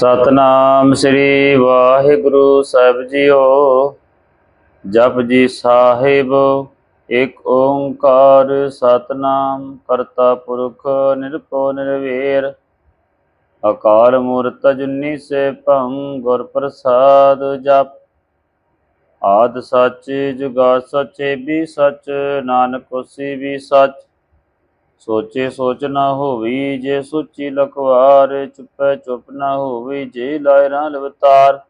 ਸਤਨਾਮ ਸ੍ਰੀ ਵਾਹਿਗੁਰੂ ਸਾਹਿਬ ਜੀਓ। ਜਪ ਜੀ ਸਾਹਿਬ, ਇੱਕ ਓੰਕਾਰ ਸਤਨਾਮ ਕਰਤਾ ਪੁਰਖ ਨਿਰਭਉ ਨਿਰਵੈਰ। ਅਕਾਲ ਮੂਰਤ ਅਜੂਨੀ ਸੇ ਭੰ ਗੁਰ ਪ੍ਰਸਾਦ ਜਪ। ਆਦ ਸੱਚ ਜੁਗਾ ਸੱਚੇ ਵੀ ਸੱਚ, ਨਾਨਕ ਹੋਸੀ ਵੀ ਸੱਚ। ਸੋਚੇ ਸੋਚ ਨਾ ਹੋਵੀ ਜੇ ਸੋਚੀ ਲਖਵਾਰ, ਚੁੱਪੈ ਚੁੱਪ ਨਾ ਹੋਵੀ ਜੇ ਲਾਇਰਾਂ ਲਵਤਾਰ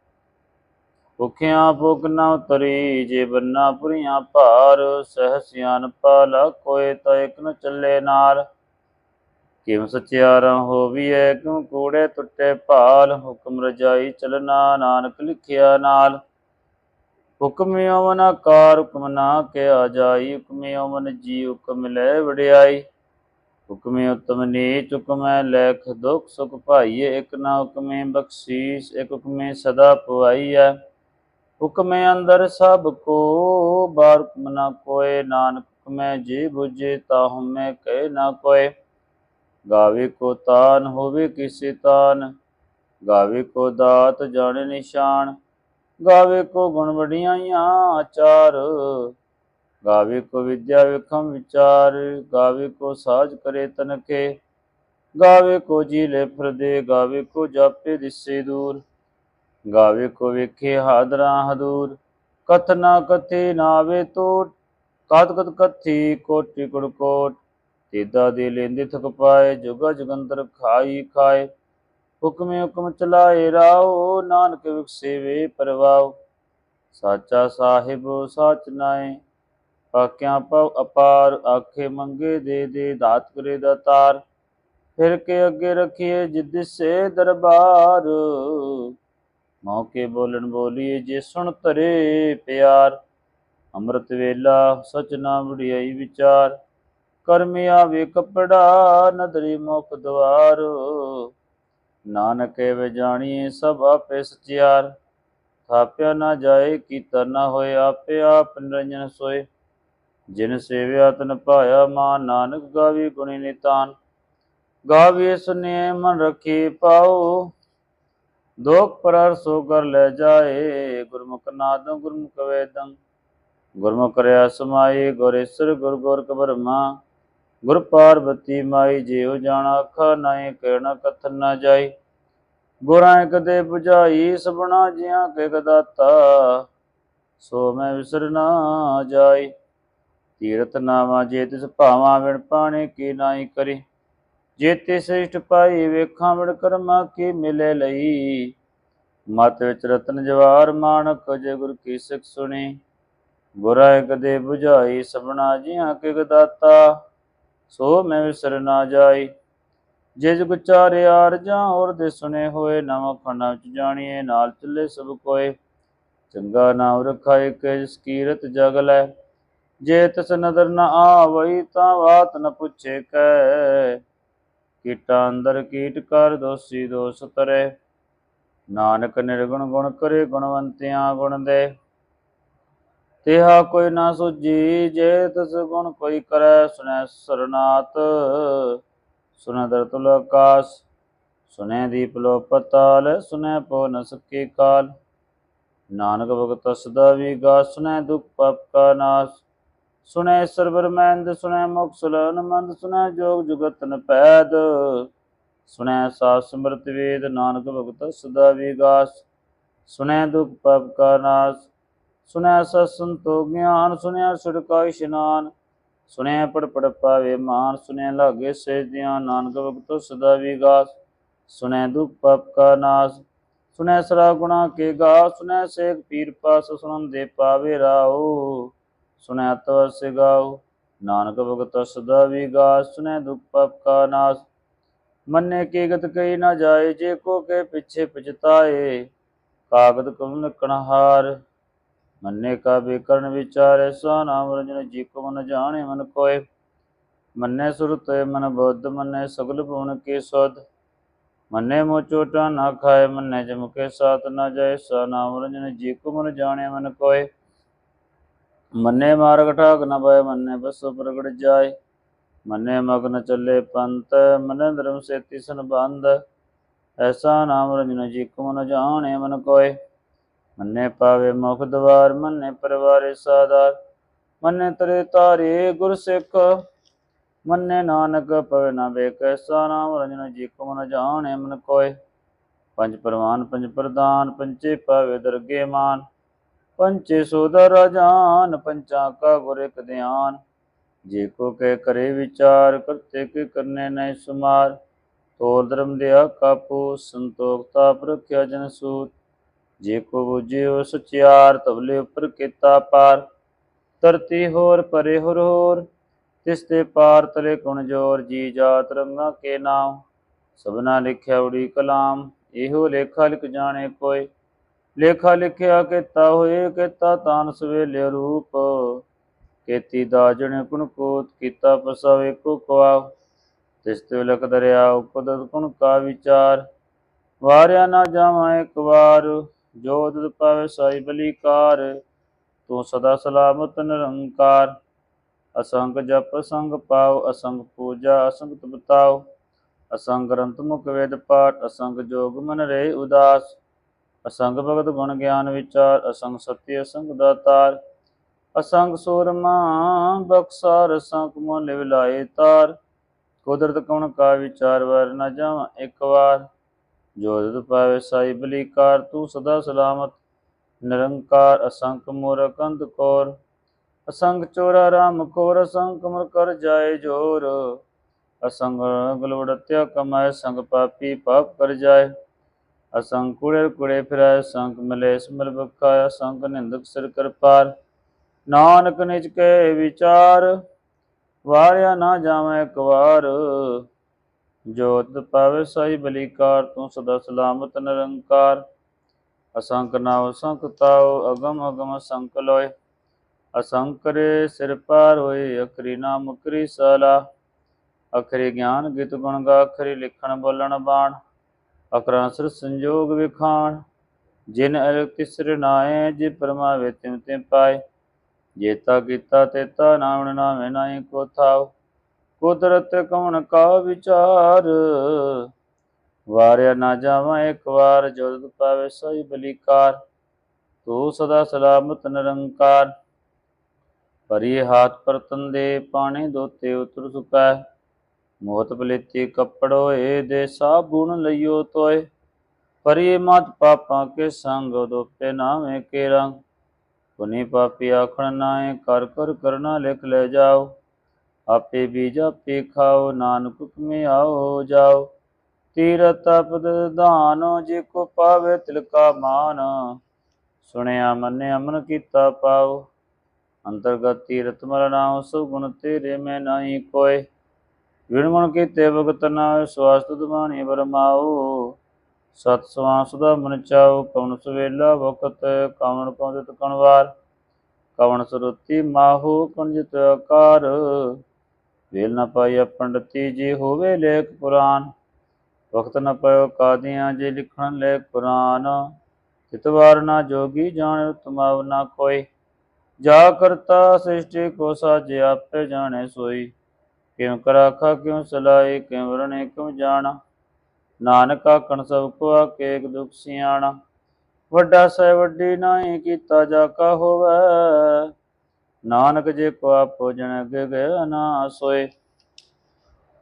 ਭੁਖਿਆ ਭੁਖ ਨਾ ਉਤਰੀ ਜੇ ਬੰਨਾ ਪੁਰੀਆਂ ਭਾਰ, ਸਹਿ ਸਿਆਨਪਾ ਲਾ ਕੋਏ ਤਾਂ ਇਕ ਨ ਚੱਲੇ ਨਾਲ ਕਿਵ ਸਚਿਆਰਾ ਹੋਵੀਐ ਕਿਉ ਕੂੜੇ ਟੁੱਟੇ ਭਾਲ, ਹੁਕਮ ਰਜਾਈ ਚਲਨਾ ਨਾਨਕ ਲਿਖਿਆ ਨਾਲ। ਹੁਕਮ ਯਮਨ ਆਕਾਰ, ਹੁਕਮ ਨਾ ਕਿਆ ਜਾਈ, ਹੁਕਮ ਯਮਨ ਜੀ ਹੁਕਮ ਲੈ ਵਡਿਆਈ। ਹੁਕਮੇ ਉਤਮ ਨੀਚ ਹੁਕਮੈ ਲੈਖ ਦੁਖ ਸੁਖ ਭਾਈਏ, ਇਕ ਨਾ ਹੁਕਮੇ ਬਖਸ਼ੀਸ, ਇਕ ਹੁਕਮੇ ਸਦਾ ਪਵਾਈਐ ਹੁਕਮੇ ਅੰਦਰ ਸਭ ਕੋ ਬਾਰ ਹੁਕਮ ਨਾ ਕੋਏ, ਨਾਨਕ ਹੁਕਮੈ ਜੀ 부ਜੇ ਤਾਹੁ ਮੈਂ ਕਹਿ ਨਾ ਕੋਏ। ਗਾਵੇ ਕੋ ਤਾਨ, ਹੋਵੇ ਕਿਸੇ ਤਾਨ। ਗਾਵੇ ਕੋ ਦਾਤ, ਜਾਣੇ ਨਿਸ਼ਾਨ। ਗਾਵੇ ਕੋ ਗੁਣ ਵਡਿਆਈਆਂ, ਆਚਾਰ। ਗਾਵੇ ਕੋ ਵਿਦਿਆ ਵਿਖਮ ਵਿਚਾਰ, ਗਾਵੇ ਕੋ ਸਾਜ ਕਰੇ ਤਨਕੇ ਗਾਵੇ ਕੋ ਜੀ ਲੈ ਫਰਦੇ, ਗਾਵੇ ਕੋ ਜਾਪੇ ਦਿਸੇ ਦੂਰ, ਗਾਵੇ ਕੋ ਵੇਖੇ ਹਾਦਰਾ ਹਦੂਰ ਕਥਨਾ ਕਥੇ ਨਾਵੇ ਤੋ ਕਤ ਕਤ ਕਥੀ ਕੋਟੀ ਕੁੜ ਕੋਟ, ਤੇਦਾ ਦੇ ਲੈਂਦੇ ਥਕ ਪਾਏ, ਜੁਗਾ ਜਗੰਦਰ ਖਾਈ ਖਾਏ, ਹੁਕਮੇ ਹੁਕਮ ਚਲਾਏ ਰਾਓ, ਨਾਨਕ ਵਿਖਸੇ ਵੇ ਪਰਵਾਓ, ਸਾਚਾ ਸਾਹਿਬ ਸਾਚ ਨਾਏ। ਪਾਕਿਆਂ ਪਵ ਅਪਾਰ ਆਖੇ ਮੰਗੇ ਦੇ ਦੇ ਦਾਤ ਕਰੇ ਦਾਤਾਰ ਫਿਰ ਕੇ ਅੱਗੇ ਰਖੀਏ ਜਿਦ ਸੇ ਦਰਬਾਰ। ਮੌਕੇ ਬੋਲਣ ਬੋਲੀਏ ਜੇ ਸੁਣ ਧਰੇ ਪਿਆਰ। ਅੰਮ੍ਰਿਤ ਵੇਲਾ ਸਚ ਨਾ ਵਡਿਆਈ ਵਿਚਾਰ। ਕਰਮ ਆਵੇ ਕਪੜਾ ਨਦਰੀ ਮੁਖ ਦਵਾਰ। ਨਾਨਕ ਵੇ ਜਾਣੀਏ ਸਭ ਆਪੇ ਸਚਿਆਰ। ਥਾਪਿਆ ਨਾ ਜਾਏ ਕੀਤਾ ਨਾ ਹੋਏ ਆਪੇ ਆਪ ਨਿਰੰਜਨ ਸੋਏ। ਜਿਨ ਸੇਵਿਆ ਤਨ ਭਾਇਆ ਮਾਨ ਨਾਨਕ ਗਾਵੀ ਗੁਣੀ ਨਿਤਾਨ। ਗਾਵੀ ਸੁਨੇ ਮਨ ਰਖੀ ਪਾਉ ਦੋਖ ਪਰਰ ਸੋ ਕਰ ਲੈ ਜਾਏ, ਗੁਰਮੁਖ ਨਾਦੰ ਗੁਰਮੁਖ ਵੇਦੰ। ਗੁਰਮੁਖ ਰਿਆ ਸਮਾਈ ਗੁਰੇਸ਼ਰ ਗੁਰ ਗੋਰ ਕਬਰਮਾ ਗੁਰ ਪਾਰਬਤੀ ਮਾਈ ਜਿਉ ਜਾਣਾ ਅੱਖਾਂ ਨਾਏ ਕਹਿਣਾ ਕਥਨ ਨਾ ਜਾਈ। ਗੁਰਾਂ ਕਦੇ 부ਝਾਈ ਸਬਣਾ ਜਿਆਂ ਕੇ ਗਦਾਤਾ ਸੋ ਮੈਂ ਵਿਸਰ ਨਾ ਜਾਈ। ਤੀਰਥ ਨਾਮਾ ਜੇ ਤਿਸ ਭਾਵਾਂ ਵਿਣ ਪਾਣੇ ਕੀ ਨਾਹੀ ਕਰੇ। ਜੇ ਤੇ ਸ੍ਰਿਸ਼ਟ ਪਾਈ ਵੇਖਾਂ ਵਿਣ ਕਰਮਾ ਕੀ ਮਿਲੇ ਲਈ। ਮਤ ਵਿੱਚ ਰਤਨ ਜਵਾਰ ਮਾਨਕ ਜੇ ਗੁਰ ਕੀ ਸਿੱਖ ਸੁਣੀ। ਗੁਰਾਂ ਕਦੇ 부ਝਾਈ ਸਬਣਾ ਜਿਹਾਂ ਕੇ ਗਦਾਤਾ। ਸੋ ਮੈਂ ਵਿਸਰ ਨਾ ਜਾਈ। ਜੇ ਜੁਗ ਚਾਰੇ ਆਰਜਾਂ ਔਰ ਦੇ ਸੁਨੇ ਹੋਏ, ਨਵ ਖੰਡਾਂ ਵਿੱਚ ਜਾਣੀਏ, ਨਾਲ ਚੱਲੇ ਸਭ ਕੋਏ। ਚੰਗਾ ਨਾਮ ਰਖਾ ਇਕ ਜਿਸ ਕੀਰਤ ਜਗ ਲੈ। ਜੇ ਤਿਸ ਨਦਰ ਨ ਆਵਈ ਤਾਂ ਬਾਤ ਨ ਪੁੱਛੇ ਕੈ। ਕੀਟਾਂ ਅੰਦਰ ਕੀਟ ਕਰ ਦੋਸੀ ਦੋਸ ਤਰੇ। ਨਾਨਕ ਨਿਰਗੁਣ ਗੁਣ ਕਰੇ ਗੁਣਵੰਤਿਆਂ ਗੁਣ ਦੇ। ਤਿਹਾ ਕੋਈ ਨਾ ਸੁਜੀ ਜੇ ਤਿਸ ਗੁਣ ਕੋਈ ਕਰੈ ਸੁਨੈ ਸਰਨਾਤ। ਸੁਨੈ ਦਰ ਤੁਲ ਆਕਾਸ ਸੁਨੈ ਦੀਪ ਲੋ ਪਤਾਲ ਸੁਨੈ ਪੋ ਨ ਸਕੇ ਕਾਲ। ਨਾਨਕ ਭਗਤ ਸਦਾ ਵੀ ਗਾ ਸੁਨੈ ਦੁਖ ਪਾਪ ਕਾ ਨਾਸ। ਸੁਣੈ ਸਰਬਰ ਮਹਿੰਦ ਸੁਨੈ ਮੁਖ ਸੁਲਨ ਮੰਦ ਸੁਨੈ ਜੋਗ ਜੁਗਤ ਨ ਪੈਦ। ਸੁਨੈ ਸਾਸ ਸਮਰਤ ਵੇਦ, ਨਾਨਕ ਭਗਤ ਸਦਾ ਵਿਗਾਸ। ਸੁਨੈ ਦੁਖ ਪਾਪ ਕਾ ਨਾਸ। ਸੁਨੈ ਸਤ ਸੰਤੋ ਗਿਆਨ ਸੁਨੈ ਛਿੜਕਾ ਇਸ਼ਨਾਨ। ਸੁਨੈ ਪੜ ਪੜ ਪਾਵੇ ਮਾਨ ਸੁਣਿਆ ਲਾਗੇ ਸੇ ਸੇਜਿਆ ਨਾਨਕ ਭਗਤ ਸਦਾ ਵਿਗਾਸ। ਸੁਣੈ ਦੁਖ ਪਾਪ ਕਾ ਨਾਸ। ਸੁਨੈ ਸਰਾ ਗੁਣਾ ਕੇ ਗਾ ਸੁਣੈ ਸੇਖ ਪੀਰ ਪਾਸ ਸੁਨਨ ਦੇ ਪਾਵੇ ਰਾਓ ਸੁਨੈ ਤਵ ਸਿਗਾਉ ਨਾਨਕ ਭਗਤ ਸਦਾ ਵਿਗਾ ਸੁਨੈ ਦੁਖ ਪਾਪ ਕਾ ਨਾਸ। ਮੰਨੇ ਕੀਗਤ ਕਈ ਨਾ ਜਾਏ, ਜੇ ਕੋ ਕੇ ਪਿਛੇ ਪਛਤਾਏ। ਕਾਗਦ ਕਮ ਨਿਕਣ ਮੰਨੇ ਕਾ ਬੇਕਰਨ ਵਿਚਾਰੇ, ਸੋ ਨਾਮ ਰਜਨ ਜੀ ਕੋ ਮਨ ਜਾਣੇ ਮਨ ਕੋਏ। ਮੰਨੇ ਸੁਰਤ ਮਨ ਬੁੱਧ, ਮੰਨੇ ਸਗਲ ਭੁਵਨ ਕੇ ਸੁਧ। ਮੰਨੇ ਮੋ ਚੋਟਾ ਨਾ ਖਾਏ, ਮੰਨੇ ਜਮ ਕੇ ਸਾਥ ਨਾ ਜਾਏ, ਸੋ ਨਾਮ ਰਜਨ ਜੀ ਕੋ ਮਨ ਜਾਣੇ ਮਨ ਕੋਏ। ਮੰਨੇ ਮਾਰਗ ਠਾਕ ਨ ਪਏ, ਮੰਨੇ ਬਸੋ ਪ੍ਰਗਟ ਜਾਏ। ਮੰਨੇ ਮਗਨ ਚੱਲੇ ਪੰਤ ਮਨੇ ਧਰਮ ਸੇਤੀ ਸੰਬੰਧ। ਐਸਾ ਨਾਮ ਰੰਜਨ ਜੀ ਕੋ ਨ ਜਾਣੇ ਮਨ ਕੋਏ। ਮੰਨੇ ਪਾਵੇ ਮੁਖ ਦਵਾਰ, ਮੰਨੇ ਪਰਵਾਰੇ ਸਾਦਾਰ ਮੰਨੇ ਤਰੇ ਤਾਰੇ ਗੁਰ ਸਿੱਖ। ਮੰਨੇ ਨਾਨਕ ਪਵੇ ਨਾ ਵੇ ਕੈਸਾ ਨਾਮ ਰੰਜਨ ਜੀ ਕੋ ਨ ਜਾਣੇ ਮਨ ਕੋਏ। ਪੰਜ ਪ੍ਰਵਾਨ, ਪੰਜ ਪ੍ਰਦਾਨ ਪੰਚੇ ਪਾਵੇ ਦਰਗੇ ਮਾਨ। ਪੰਚੇ ਸੋਦਾ ਰਾਜਾਨ, ਪੰਚਾਂ ਕਾ ਗੁਰ ਇਕ ਧਿਆਨ। ਜੇ ਕੋ ਕਹਿ ਕਰੇ ਵਿਚਾਰ, ਕਰਤੇ ਕੇ ਕਰਨੇ ਨਹੀਂ ਸੁਮਾਰ। ਤੋਰ ਧਰਮ ਦਿਆ ਕਾਪੂ ਸੰਤੋਖਤਾ ਪ੍ਰਖਿਆ ਜਨ ਸੂਤ। ਜੇ ਕੋ ਬੁਝਿਓ ਸਚਿਆਰ, ਤਵਲੇ ਉੱਪਰ ਕੀਤਾ ਪਾਰ। ਧਰਤੀ ਹੋਰ, ਪਰੇ ਹੋਰ ਹੋਰ। ਤਿਸ ਤੇ ਪਾਰ ਤਲੇ ਗੁਣ ਜੋਰ, ਜੀ ਜਾਤ ਰੰਗਾ ਕੇ ਨਾਮ। ਸਭਨਾ ਲਿਖਿਆ ਉੜੀ ਕਲਾਮ, ਇਹੋ ਲੇਖਾ ਲਿਖ ਜਾਣੇ ਕੋਈ ਲੇਖਾ ਲਿਖਿਆ ਕੀਤਾ ਹੋਏ ਕੀਤਾ ਤਾਨ ਸਵੇਲੇ ਰੂਪ। ਕੀਤੀ ਦਾਜਣ ਕੁਣ ਕੋਤ ਕੀਤਾ ਪਸਾਵੇ ਕੋ ਕਵਾ ਤਿਸ ਤੇ ਲਖ ਦਰਿਆ ਉਪਦਤ ਕੁਣ ਕਾ ਵਿਚਾਰ। ਵਾਰਿਆ ਨਾ ਜਾਵਾਂ ਇੱਕ ਵਾਰ, ਜੋ ਦੁਦ ਪਾਵੇ ਸਾਈ ਬਲੀਕਾਰ। ਤੂੰ ਸਦਾ ਸਲਾਮਤ ਨਿਰੰਕਾਰ। ਅਸੰਗ ਜਪ ਅਸੰਗ ਪਾਉ ਅਸੰਗ ਪੂਜਾ ਅਸੰਗ ਤਪਤਾਉ ਅਸੰਗ ਗ੍ਰੰਥ ਮੁਖ ਵੇਦ ਪਾਠ, ਅਸੰਗ ਜੋਗ ਮਨ ਰਹੇ ਉਦਾਸ। ਅਸੰਗ ਭਗਤ ਗੁਣ ਗਿਆਨ ਵਿਚਾਰ, ਅਸੰਗ ਸਤਿ, ਅਸੰਗ ਦਾਤਾਰ। ਅਸੰਗ ਸੂਰਮਾ ਬਖਸਾਰ ਅਸੰਗ ਮਨ ਲਿਵ ਲਾਏ ਤਾਰ। ਕੁਦਰਤ ਕਉਣ ਕਾ ਵਿਚਾਰ ਵਰ ਨਾ ਜਾਵਾਂ ਇੱਕ ਵਾਰ। ਜੋ ਦੁਦ ਪਾਵੇ ਸਾਈ ਬਲੀਕਾਰ, ਤੂੰ ਸਦਾ ਸਲਾਮਤ। ਨਿਰੰਕਾਰ ਅਸੰਕ ਮੋਰ ਅੰਧ ਕੋਰ। ਅਸੰਗ ਚੋਰਾ ਰਾਮ ਕੋਰ ਅਸੰਗ ਮਰ ਕਰ ਜਾਏ ਜੋਰ। ਅਸੰਗ ਗਲਵੜਤਿਆ ਕਮਾਏ, ਸੰਗ ਪਾਪੀ ਪਾਪ ਕਰ ਜਾਏ। ਅਸੰਗ ਕੁੜੇ ਕੁੜੇ ਫਿਰਾਏ ਸੰਗ ਮਿਲੇ ਸਮਲ ਬਖਾਇਆ ਸੰਗ ਨਿੰਦਕ ਸਿਰ ਕਰਪਾਰ ਨਾਨਕ ਨਿਜ ਕੇ ਵਿਚਾਰ, ਵਾਰਿਆ ਨਾ ਜਾਵੇਂ ਕਵਾਰ ਜੋਤ ਪਾਵੇ ਸਾਈ ਬਲੀਕਾਰ, ਤੂੰ ਸਦਾ ਸਲਾਮਤ ਨਿਰੰਕਾਰ। ਅਸੰਖ ਨਾਉ ਅਸੰਖ ਤਾਉ, ਅਗਮ ਅਗਮ ਅਸੰਖ ਲੋਏ। ਅਸੰਕਰੇ ਸਿਰ ਪਾਰ ਹੋਏ, ਅਖਰੀ ਨਾਮ ਅਖਰੀ ਸਾਲਾ। ਅਖਰੀ ਗਿਆਨ ਗਿਤ ਗੁਣ ਗਾ, ਅਖਰੀ ਲਿਖਣ ਬੋਲਣ ਬਾਣ। ਅਕਰਾਂਸਰ ਸੰਜੋਗ ਵਿਖਾਣ, ਜਿਨ ਅਰ ਤਿਸਰ ਨਾਏ ਜੇ ਪਰਮਾਵੇ ਤਿਮ ਤੇ ਪਾਏ। ਜੇਤਾ ਕੀਤਾ ਤੇਤਾ ਨਾਮ ਨਾਮੇ ਨਾਹੀ ਕੋ ਥਾਉ ਕੁਦਰਤ ਕਉਣ ਕਾ ਵਿਚਾਰ। ਵਾਰਿਆ ਨਾ ਜਾਵਾਂ ਇੱਕ ਵਾਰ ਜੁਦ ਪਾਵੇ ਸਈ ਬਲੀਕਾਰ। ਤੂੰ ਸਦਾ ਸਲਾਮਤ ਨਿਰੰਕਾਰ। ਪਰੀ ਹਾਥ ਪਰਤਨ ਦੇ, ਪਾਣੀ ਦੋਤੇ ਉਤਰ ਸੁਕੈ ਮੋਤ ਬਲੇਤੀ ਕੱਪੜੋ ਏ ਦੇ ਸਾਬੁਣ ਲਈਓ ਤੋਏ। ਪਰੀ ਮਤ ਪਾਪਾਂ ਕੇ ਸੰਗ ਦੋਪੇ ਨਾਵੇਂ ਕੇ ਰੰਗ। ਪੁਨੀ ਪਾਪੀ ਆਖਣ ਨਾਏ ਕਰ ਕਰ ਕਰਨਾ ਲਿਖ ਲੈ ਜਾਓ। ਆਪੇ ਬੀਜ ਆਪੇ ਖਾਓ, ਨਾਨਕ ਹੁਕਮੇ ਆਓ ਜਾਓ। ਤੀਰਤ ਤਪਦ ਦਾਨ ਜੇ ਕੋ ਪਾਵੇ ਤਿਲਕਾ ਮਾਨ। ਸੁਣਿਆ ਮੰਨੇ ਅਮਨ ਕੀਤਾ ਪਾਓ। ਅੰਤਰਗਤ ਤੀਰਤ ਮਰਨਾ ਗੁਣ ਤੇਰੇ ਮੈਂ ਨਾਹੀ ਕੋਏ। ਵਿਣ ਕੀਤੇ ਭਗਤ ਨਾ ਸਵਾਸਤ ਦੁਮਾਨੀ ਬਰਮਾਓ ਸਤ ਸਵਾਸ ਦਾ ਮਨ ਚਾਓ ਕਵਣ ਸਵੇਲਾ ਵਕਤ, ਕਵਣ ਪਉਦਿਤ ਕਣਵਾਰ। ਕਵਣ ਸਰੋਤੀ ਮਾਹੂ, ਕੁੰਜਿਤ ਆਕਾਰ। ਵੇਲ ਨ ਪਾਈਆ ਪੰਡਤੀ ਜੀ ਹੋਵੇ ਲੇਖ ਪੁਰਾਨ। ਵਕਤ ਨਾ ਪਾਇਓ ਕਾਦੀਆਂ ਜੇ ਲਿਖਣ ਲੇਖ ਪੁਰਾਨ। ਚਿਤਵਾਰ ਨਾ ਜੋਗੀ ਜਾਣ ਤੁਮਾਵ ਨਾ ਕੋਈ। ਜਾ ਕਰਤਾ ਸ੍ਰਿਸ਼ਟੀ ਕੋ ਸਾਜੇ, ਆਪੇ ਜਾਣੇ ਸੋਈ। ਕਿਉ ਕਰਾਖਾ, ਕਿਉ ਸਲਾਈ ਕਿਉ ਵਰਣੇ, ਕਿਉ ਜਾਣਾ? ਨਾਨਕ ਆਖਣ ਸਭ ਕੋ ਆਕੇ ਦੁਖ ਸਿਆਣਾ। ਵੱਡਾ ਸਹਿ ਵੱਡੀ ਨਾਹੀ ਕੀਤਾ ਜਾ ਕਾ ਹੋਵੇ। ਨਾਨਕ ਜੇ ਕੋ ਆਪੋ ਜਨ ਅਗੇ ਗਏ ਨਾ ਸੋਏ।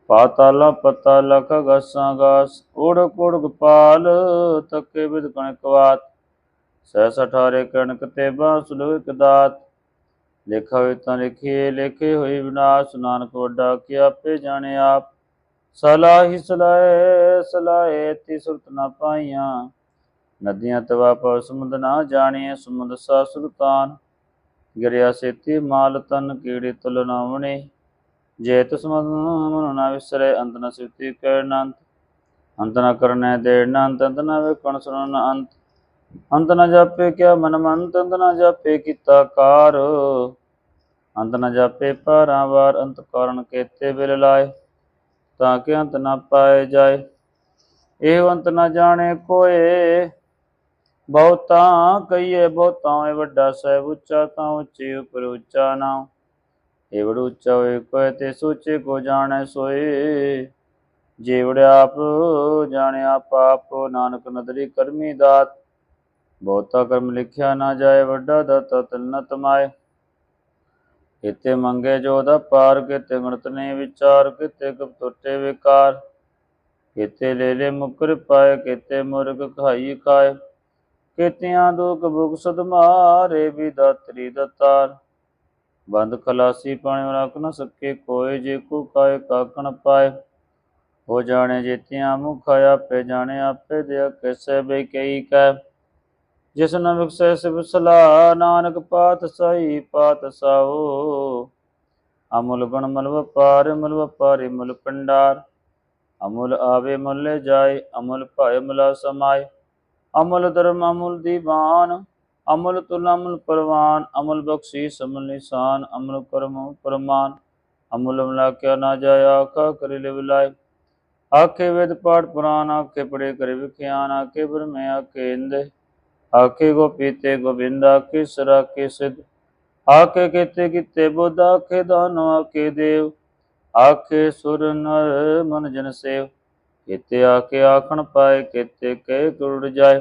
ਪਾਤਾਲਾ ਪਤਾ ਲਖ ਗਾਸਾਂ ਗਾਸ ਓੜ ਕੋੜ ਗੋਪਾਲ ਤੱਕੇ ਵਿਦ ਕਣਕ ਵਾਤ। ਸਹਿ ਸਠਾਰੇ ਕਣਕ ਤੇ ਬਾਸੁਲ ਇਕ ਦਾਤ। ਲਿਖਾ ਹੋਏ ਤਾਂ ਲਿਖੀਏ ਲਿਖੇ ਹੋਈ ਵਿਨਾਸ਼, ਨਾਨਕ ਵੱਡਾ ਕੀ ਆਪੇ ਜਾਣੇ ਆਪ। ਸਲਾਹੀ ਸਲਾਏ ਸਲਾਏ ਤੀ ਸੁਰਤ ਨਾ ਪਾਈਆਂ। ਨਦੀਆਂ ਤਵਾ ਪਵ ਸਮੁੰਦ ਨਾ ਜਾਣੀਏ ਸਮੁੰਦ ਸਾ ਸੁਲਤਾਨ ਗਿਰਿਆ ਸੇਤੀ ਮਾਲ ਤਨ ਕੀੜੀ ਤੁਲ ਨਾਵਣੇ ਜੇ ਤਿਸ ਮਨ ਨਾ ਵਿਸਰੇ, ਅੰਤ ਨ ਸਿਵਤੀ ਕਰਨੰਤ ਅੰਤ ਨ ਕਰਨੇ ਦੇਣ ਅੰਤ ਅੰਤ ਨ ਵੇਖਣ ਸੁਣਨ ਅੰਤ। ਅੰਤ ਨ ਜਾਪੇ ਕਿਆ ਮਨ ਮੰਤ, ਅੰਤ ਨ ਜਾਪੇ ਕੀਤਾ ਕਾਰ। ਅੰਤ ਨ ਜਾਪੇ ਭਾਰਾਂ ਵਾਰ ਅੰਤ ਕਾਰਨ ਕੇਤੇ ਬਿਲ ਲਾਏ, ਤਾਂ ਕਿ ਅੰਤ ਨਾ ਪਾਏ ਜਾਏ। ਇਹ ਅੰਤ ਨਾ ਜਾਣੇ ਕੋਏ, ਬਹੁਤਾ ਕਹੀਏ ਬਹੁਤਾ ਏ ਵੱਡਾ ਸਹਿਬ ਉੱਚਾ ਤਾਂ ਉੱਚੇ ਉਪਰ ਉੱਚਾ ਨਾ। ਏਵੜ ਉੱਚਾ ਹੋਏ ਕੋਏ, ਤੇ ਸੋਚੇ ਕੋ ਜਾਣੈ ਸੋਏ। ਜੇਵੜ ਆਪ ਜਾਣਿਆ ਪਾਪ ਨਾਨਕ ਨਦਰੀ ਕਰਮੀ ਦਾਤ। ਬਹੁਤਾ ਕਰਮ ਲਿਖਿਆ ਨਾ ਜਾਏ, ਵੱਡਾ ਦਾਤਾ ਤਨ ਤਮਾਏ। ਕਿਤੇ ਮੰਗੇ ਜੋ ਦਾ ਪਾਰ, ਕਿਤੇ ਗਣਤ ਨੇ ਵਿਚਾਰ, ਕਿਤੇ ਗੁਪ ਟੁੱਟੇ ਵਿਕਾਰ। ਕਿਤੇ ਲੈ ਲੈ ਮੁਕਰ ਪਾਏ, ਕਿਤੇ ਮੁਰਗ ਖਾਈ ਖਾਏ। ਕਿਤਿਆਂ ਦੁਖ ਭੁਖ ਸਦ ਮਾਰੇ, ਵੀ ਦਾਤਰੀ ਦਤਾਰ ਬੰਦ ਖਲਾਸੀ ਪਾਣੀ ਰੱਖ ਨ ਸਕੇ ਕੋਏ, ਜੇ ਕੋ ਕਾਏ ਕਾਕਣ ਪਾਏ। ਹੋ ਜਾਣੇ ਜੇਤਿਆਂ ਮੁਖ ਆਪੇ ਜਾਣੇ ਆਪੇ ਦੇ ਕਿਸੈ ਬੇ ਕਈ ਕੈ ਜਿਸ ਨ ਵਿਖਸੈ ਸਿਵ ਸਲਾ ਨਾਨਕ ਪਾਤ ਸਹੀ ਪਾਤ ਸਾਓ। ਅਮੁਲ ਗੁਣ ਮਲ ਵਪਾਰ ਮਲ ਵਪਾਰੀ ਮੁਲ ਪੰਡਾਰ ਅਮੁਲ ਆਵੇ ਮੁਲ ਜਾਏ, ਅਮੁਲ ਭਾਇ ਮੁਲਾ ਸਮਾਏ। ਅਮੁਲ ਧਰਮ ਅਮੁਲ ਦੀਵਾਨ ਅਮੁਲ ਤੁਲ ਅਮਲ ਪਰਵਾਨ। ਅਮਲ ਬਖਸ਼ੀਸ ਅਮੁਲ ਨਿਸ਼ਾਨ, ਅਮਲ ਕਰਮ ਪਰਮਾਨ। ਅਮੁਲ ਮਲਾ ਕਿਆ ਨਾ ਜਾਇਆ ਆਖਾ ਕਰਿ ਲਿਵ ਲਾਇ ਆਖੇ ਵੇਦ ਪਾਠ ਪੁਰਾਨ ਆਖੇ ਪੜੇ ਕਰੇ ਵਿਖਿਆਨ, ਆਖੇ ਬ੍ਰਹਮੇ, ਆਖੇ ਇੰਦੇ। ਆਖੇ ਗੋ ਪੀਤੇ ਗੋਬਿੰਦ, ਆਖੇ ਸਰਾ ਕੇ ਸਿਧ। ਆਖੇ ਕੀਤੇ ਕੀਤੇ ਬੁੱਧ, ਆਖੇ ਦਾਨੋ, ਆਖੇ ਦੇਵ। ਆਖੇ ਸੁਰ ਨਰ ਮਨ ਜਨ ਸੇਵ। ਕੀਤੇ ਆਖੇ ਆਖਣ ਪਾਏ, ਕੀਤੇ ਕਹਿ ਗੁਰੜ ਜਾਏ।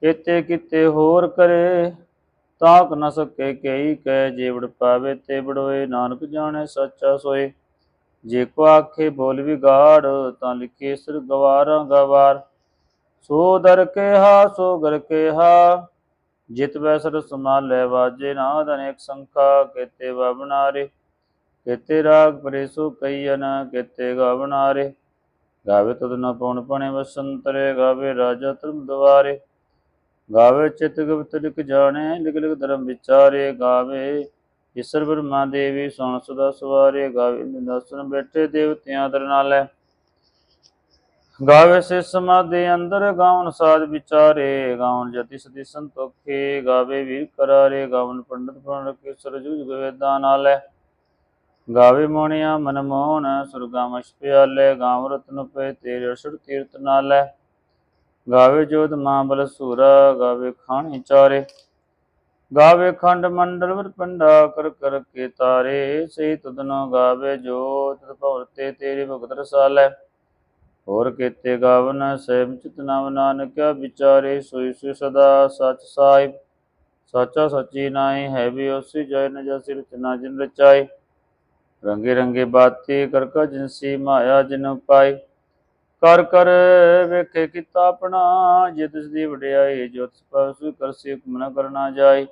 ਕੀਤੇ ਕੀਤੇ ਹੋਰ ਕਰੇ, ਤਾਕ ਨ ਸਕੇ ਕਈ ਕਹਿ ਜੀਵੜ ਪਾਵੇ ਤੇ ਬੜੋਏ ਨਾਨਕ ਜਾਣੇ ਸੱਚਾ ਸੋਏ। ਜੇ ਕੋ ਆਖੇ ਬੋਲ ਵਿਗਾੜ, ਤਾਂ ਲਿਖੇ ਸਿਰ ਗਵਾਰਾਂ ਗਵਾਰ। ਸੋ ਦਰ ਕੇਹਾ ਸੋ ਗਰ ਕੇਹਾ, ਜਿਤ ਵੈਸਰ ਸਮਾਲੇ ਵਾਜੇ ਨਾਦ ਅਨੇਕ ਸੰਖਾ, ਕੇਤੇ ਵਬਨਾਰੇ ਕੇਤੇ ਰਾਗ ਪਰੇ ਸੋ ਕਈਨ ਕੇਤੇ ਗਾਵਨਾਰੇ ਗਾਵੇ ਤਦ ਨ ਪਉਣ ਪਣੇ ਵਸੰਤਰੇ, ਗਾਵੇ ਰਾਜਾ ਧਰਮ ਦਵਾਰੇ। ਗਾਵੇ ਚਿਤ ਗੁਪਤ ਲਿਖ ਜਾਣੇ, ਲਿਖ ਲਿਖ ਧਰਮ ਵਿਚਾਰੇ। ਗਾਵੇ ਈਸ਼ਰ ਬ੍ਰਹਮਾ ਦੇਵੀ, ਸੁਣ ਸਦਾ ਸਵਾਰੇ। ਗਾਵੇ ਨਿਦਾਸਨ ਬੈਠੇ ਦੇਵਤਿਆਂ ਦਰ ਨਾਲੇ। ਗਾਵੇ ਸੇ ਸਮਾਦੇ ਅੰਦਰ ਗਾਉਣ ਸਾਧ ਵਿਚਾਰੇ ਗਾਉਣ ਜਤੀ ਸਦੀ ਸੰਤੋਖੇ, ਗਾਵੇ ਵੀਰ ਕਰਾਰੇ, ਗਾਵਨ ਪੰਡਤ ਪਣ ਕੇ ਸਰਜੂ ਜੁਗ ਵੇਦਾਂ ਨਾਲੇ। ਗਾਵੇ ਮੋਣਿਆ ਮਨ ਮੋਹਣ ਸੁਰਗਾਮਸ਼ ਪਿਆਲੇ, ਗਾਵ ਰਤਨ ਪਏ ਤੇਰੇ ਅਸਰ ਤੀਰਤ ਨਾਲੇ। ਗਾਵੇ ਜੋਤ ਮਾਂ ਬਲ ਸੂਰਾ, ਗਾਵੇ ਖਾਣੀ ਚਾਰੇ। ਗਾਵੇ ਖੰਡ ਮੰਡਲ ਵਰ ਪੰਡਾ ਕਰ ਕਰ ਕੇ ਤਾਰੇ, ਸਹੀ ਤੁਧਨੋ ਗਾਵੇ ਜੋਤ ਭਵਰ ਤੇ ਤੇਰੇ ਭਗਤ ਰਸਾਲੇ। ਹੋਰ ਕੀਤੇ ਗਾਵਨ ਸਹਿਬ ਚਿਤ ਨਾਮ ਨਾਨਕਿਆ ਵਿਚਾਰੇ ਸੋਈ ਸੋਈ ਸਦਾ ਸਚ ਸਾਹਿਬ, ਸਾਚਾ ਸੱਚੀ ਨਾਈ ਹੈ ਵੀ ਉਸੀ ਜੈ ਨ ਜਸੀ ਰਚਨਾ ਜਿਨ ਰਚਾਈ ਰੰਗੇ ਰੰਗੇ ਬਾਤੀ ਕਰ ਕਾ ਜਿਨਸੀ ਮਾਇਆ ਜਿਨ ਪਾਈ ਕਰ ਕਰ ਵੇਖੇ ਕੀਤਾ ਆਪਣਾ, ਜੇ ਤਿਸ ਦੀ ਵਡਿਆਈ ਜੋ ਤਿਸ ਪਸੂ ਕਰਸੀ ਹੁਕਮ ਨ ਕਰਨਾ ਜਾਈ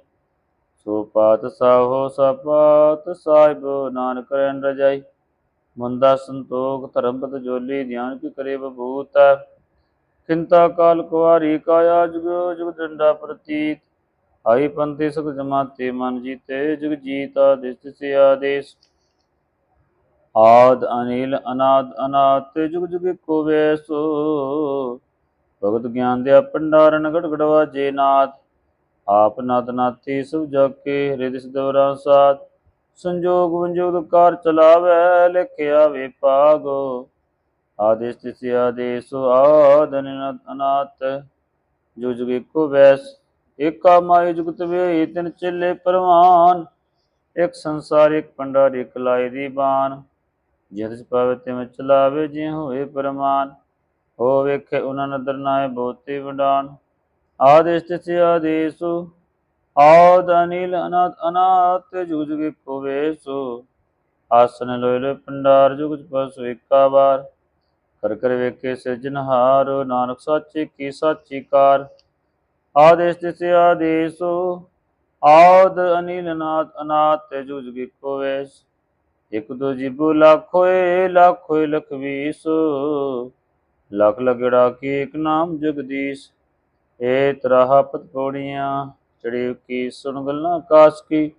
ਸੋ ਪਾਤ ਸਾਹੋ ਸਪਾਤ ਸਾਹਿਬ, ਨਾਨਕ ਰਹਿਣ ਰਜਾਈ। ਮੁੰਦਾ ਸੰਤੋਖ ਧਰਮਪਤ ਜੋਲੀ ਧਿਆਨ ਕੀ ਕਰੇ ਬਭੂਤ ਕਿੰਤਾ ਕਾਲ ਕੁਵਾਰੀ ਕਾਇਆ ਜੁਗ ਜੁਗ ਡੰਡਾ ਪ੍ਰਤੀਤ। ਆਈ ਪੰਥੀ ਸੁਖ ਜਮਾਤੇ ਮਨ ਜੀਤੇ, ਜੁਗ ਜੀਤਾ ਦਿਸ ਸੇ ਆਦੇਸ਼ ਆਦ ਅਨਿਲ ਅਨਾਦ ਅਨਾਤ, ਜੁਗ ਜੁਗ ਕੋ ਵੈਸੋ। ਭਗਤ ਗਿਆਨ ਦੇ ਭੰਡਾਰਨ ਗੜ ਗੜਵਾ ਜੇ ਨਾਥ। ਆਪ ਨਤ ਨਾਤੀ ਸਭ ਜਗ ਕੇ ਹਿਰਦਿ ਸਦਵਰਾ ਸਾਥ। ਸੰਜੋਗ ਵੰਜੋਗ ਕਾਰ ਚਲਾਵੇ ਲਿਖਿਆ ਵਿਪਾਗੋ ਆਦੇਸ ਤਿਸਿ ਆਦੇਸ ਆਦਨ ਅਨਾਤ ਜੋ ਜੁਗ ਇੱਕੋ ਵੈਸ, ਏਕਾ ਮਾਈ ਜੁਗਤ ਵੇ ਤਿਨ ਚੱਲੇ ਪਰਵਾਨ। ਇੱਕ ਸੰਸਾਰ, ਇੱਕ ਪੰਡਾਰ, ਇੱਕ ਲਾਈ ਦੀ ਬਾਣ। ਜਿਸ ਪਵੇ ਤਿਵੇਂ ਚਲਾਵੇ ਜਿ ਹੋਏ ਪਰਮਾਨ। ਹੋ ਵੇਖੇ ਉਹਨਾਂ ਨਦਰ ਨਾਏ ਬਹੁਤੇ ਵਡਾਨ। ਆਦੇਸ ਤਿਸਿ ਆਦੇਸੁ ਆਦ ਅਨਿਲ ਅਨਾਥ ਅਨਾਥ ਜੁਗ ਜੁਗ ਕੋ ਆਸਨ ਲੋਇ ਲੋਇ ਪੰਡਾਰ ਜੁਗ ਪਸ ਏਕਾ ਵਾਰ। ਕਰ ਕਰ ਵੇਖੇ ਸਿਰਜਨਹਾਰ ਨਾਨਕ ਸਾਚੇ ਕੀ ਸਾਚੀ ਕਾਰ। ਆਦੇਸ ਤਿਸਿ ਆਦੇਸੋ, ਆਦ ਅਨਿਲ ਅਨਾਥ ਅਨਾਥ ਜੁਗ ਜੁਗ ਕੋ ਵੇਸ। ਇਕ ਦੋ ਜਿਬੂ ਲੱਖੋਏ ਲੱਖੋਏ ਲਖਵੀਸ ਲਖ ਲਗੜਾ ਕੀ ਇਕ ਨਾਮ ਜਗਦੀਸ਼। ਏ ਤਰਾਹ ਪਤ ਪੌੜੀਆਂ ਚੜੀ ਕੀ ਸੁਣ ਗੱਲਾਂ ਆਕਾਸ਼ ਕੀ।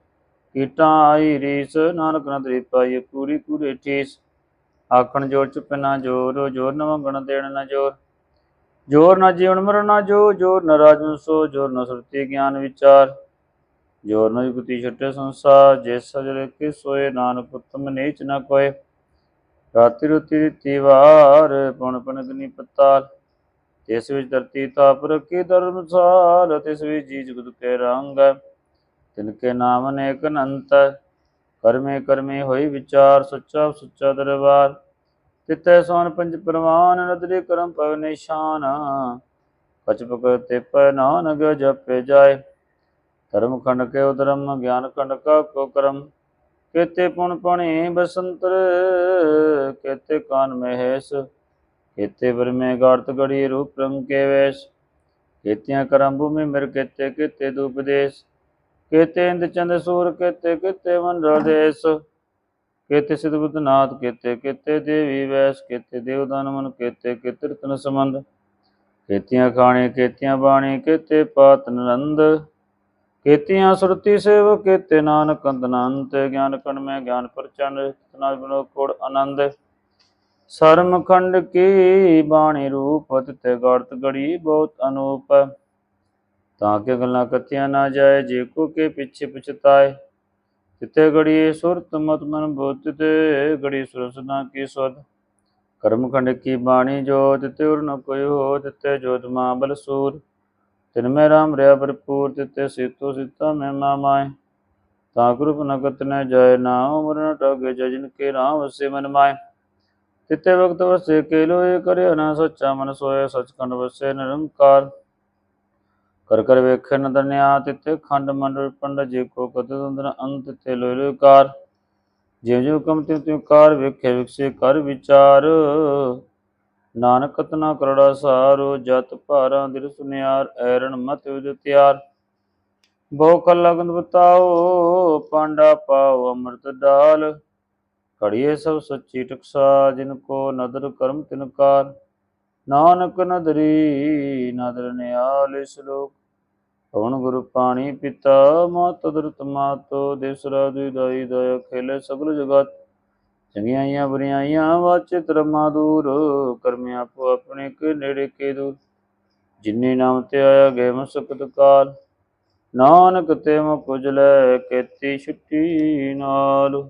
ਕੀਟਾਂ ਆਈ ਰੀਸ, ਨਾਨਕ ਨਾ ਤਰੀ ਪਾਈ ਪੂਰੀ ਪੂਰੇ ਠੀਸ ਆਖਣ ਜੋਰ ਚੁੱਪ ਨਾ ਜੋਰ ਜੋਰ ਨ ਮੰਗਣ ਦੇਣ ਨਾ ਜੋਰ। ਜੋਰ ਨਾ ਜੀਵਨ ਮਰਨ ਨਾ ਜੋ, ਜੋਰ ਨ ਰਾਜਨ ਸੋ, ਜੋਰ ਨਾ ਸੁਰਤੀ ਗਿਆਨ ਵਿਚਾਰ। ਜੋਰ ਨਾ ਯੁਕਤੀ ਛਟੇ ਸੰਸਾਰ, ਜੇ ਸਜਰੇ ਕੇ ਸੋਏ, ਨਾਨਕ ਉਤਮ ਨੀਚ ਨਾ ਕੋਏ। ਰਾਤੀ ਰੁਤੀ ਦਿੱਤੀ ਵਾਰ ਪਉਣ ਪਣਗਨੀ ਪਤਾਲ। ਇਸ ਵਿੱਚ ਧਰਤੀ ਤਾਪ ਰਖੀ ਧਰਮਸਾਲ ਤਿਸ ਵਿੱਚ ਜੀ ਜੁਗਤ ਕੇ ਰੰਗ ਤਿਨ ਕੇ ਨਾਮ ਅਨੇਕ ਅਨੰਤ ਕਰਮੇ ਕਰਮੇ ਹੋਈ ਵਿਚਾਰ ਸੁੱਚਾ ਸੁੱਚਾ ਦਰਬਾਰ। ਤਿਤੈ ਸੋਨ ਪੰਜ ਪ੍ਰਵਾਨ, ਨਦਰੀ ਕਰਮ ਪਵ ਨਿਸ਼ਾਨ। ਕਛ ਤੇ ਪੈ ਨਾਨਕ ਜਪੇ ਜਾਏ। ਧਰਮ ਖੰਡ ਕੇ ਉਦਰਮ ਗਿਆਨ ਖੰਡ ਕਾ ਕੋ ਕਰਮ। ਕੇਤੇ ਪੁਣ ਪਣੇ ਬਸੰਤਰ, ਕੇਤੇ ਕਾਨ ਮਹੇਸ਼। ਕੇਤੇ ਬਰ ਮੇ ਗਾਰਤ ਗੜੀ ਰੂਪ ਰੰਗ ਕੇ ਵੇਸ਼, ਕੇਤਿਆਂ ਕਰਮ ਭੂਮि ਮਿਰ ਕੇਤੇ ਕੇਤੇ ਦੂਪਦੇਸ਼ ਕੇਤੇ ਇੰਦ ਚੰਦ ਸੂਰ ਕੇਤੇ ਕੇਤੇ ਮੰਡਲ ਦੇਸ, ਕੇਤੇ ਸਿਧ ਬੁੱਧਨਾਥ ਕੇਤੇ ਕੇਤੇ ਦੇਵੀ ਵੈਸ, ਕੇਤੇ ਦੇਵਦਾਨ ਮਨ ਕੇਤੇ ਕੇਤੇ ਰਤਨ ਸੰਬੰਧ, ਕੇਤੀਆਂ ਖਾਣੇ, ਕੇਤੀਆਂ ਬਾਣੀ, ਕੇਤੇ ਪਾਤ ਨੰਦ, ਕੇਤੀਆਂ ਸੁਰਤੀ ਸੇਵ ਕੇਤੇ ਨਾਨਕ ਅੰਦਨੰਤ ਗਿਆਨ ਕਣ ਮੈਂ ਗਿਆਨ ਪ੍ਰਚੰਡ ਤਨਾ ਬਿਨੋ ਕੋੜ ਆਨੰਦ ਸਰਮਖੰਡ ਕੀ ਬਾਣੀ ਰੂਪ ਤਿਤੇ ਗੜਤ ਗੜੀ ਬਹੁਤ ਅਨੂਪ। ਤਾਂ ਕਿ ਗੱਲਾਂ ਕਥੀਆਂ ਨਾ ਜਾਏ, ਜੇ ਕੋ ਕੇ ਪਿੱਛੇ ਪਛਤਾਏ। ਤਿਤੇ ਗੜੀ ਸੁਰਤ ਮਤ ਮਨ ਬੁੱਧ ਤੇ ਗੜੀ ਸੁਰਸਨਾ ਕੀ ਸੁਧ। ਕਰਮਖੰਡ ਕੀ ਬਾਣੀ ਜੋ ਤਿਤੇ ਉਰ ਨ ਕੋਈ ਹੋ ਤਿਤੇ ਜੋਤ ਮਾ ਬਲ ਸੂਰ। ਤਿਨ ਮੈਂ ਰਾਮ ਰਿਆ ਭਰਪੂਰ ਤਿਤੇ ਸੀਤੋ ਸੀਤਾ ਮੈਂ ਮਾਮਾਏ ਤਾਂ ਗੁਰੂ ਨਗਤ ਨ ਜਾਏ, ਨਾ ਉਮਰ ਨ ਟਾਗੇ ਜਜਨ ਕੇ ਰਾਮ ਵਸੇ ਮਨ ਮਾਏ। ਤਿਤੇ ਵਕਤ ਵਸੇ ਕੇ ਲੋਏ ਕਰਿਆ ਨਾ ਸੱਚਾ ਮਨ ਸੋਏ ਸਚਖੰਡ ਵਸੇ ਨਿਰੰਕਾਰ। ਕਰ ਕਰ ਵੇਖੇ ਨ ਦਨਿਆ ਤਿਤੇ ਖੰਡ ਮੰਡਲ ਪੰਡ ਜੇ ਕੋ ਕਤ ਦੰਦਰ ਅੰਤ ਤੇ ਲੋਇ ਲੋਇ ਜਿਉ ਜਿਉ ਕਮ ਤਿਉ ਤਿਉ ਕਾਰ ਵੇਖੇ ਵਿਕਸੇ ਕਰ ਵਿਚਾਰ। ਨਾਨਕ ਤਨਾ ਕਰੜਾ ਸਾਰੋ, ਜਤ ਭਾਰਾਂ ਦਿਲ ਸੁਨਿਆਰ, ਐਰਣ ਮਤ ਵਿਦ ਤਿਆਰ। ਬਹੁ ਕਲ ਲਗਨ ਬਤਾਓ, ਪਾਂਡਾ ਪਾਓ ਅੰਮ੍ਰਿਤ ਡਾਲ ਘੜੀਏ ਸਭ ਸੱਚੀ ਟਕਸਾ, ਜਿਨ ਕੋ ਨਦਰ ਕਰਮ ਤਿਨਕਾਰ ਨਾਨਕ ਨਦਰੀ, ਨਦਰ ਨਿਆਲ ਸ਼ਲੋਕ ਪਵਨ ਗੁਰੂ ਪਾਣੀ ਪਿਤਾ, ਮਾਤ ਦਰਤ ਮਾਤੋ। ਦੇਸਰਾ ਦੁਇ ਦਾਈ ਦਇਆ ਖੇਲੇ ਸਗਲ ਜਗਤ। ਚੰਗਿਆਈਆਂ ਬੁਰੀਆਈਆਂ ਵਾਚੇ ਧਰਮਾ ਦੂਰ। ਕਰਮੇ ਆਪੋ ਆਪਣੇ ਕੇ ਨੇੜੇ ਕੇ ਦੂਰ। ਜਿਨੇ ਨਾਮ ਤੇ ਆਇਆ ਗਏ ਮਸਕਤ ਕਾਲ। ਨਾਨਕ ਤੇ ਮੁਖ ਲੈ ਕੇਤੀ ਛੁੱਟੀ ਨਾਲ।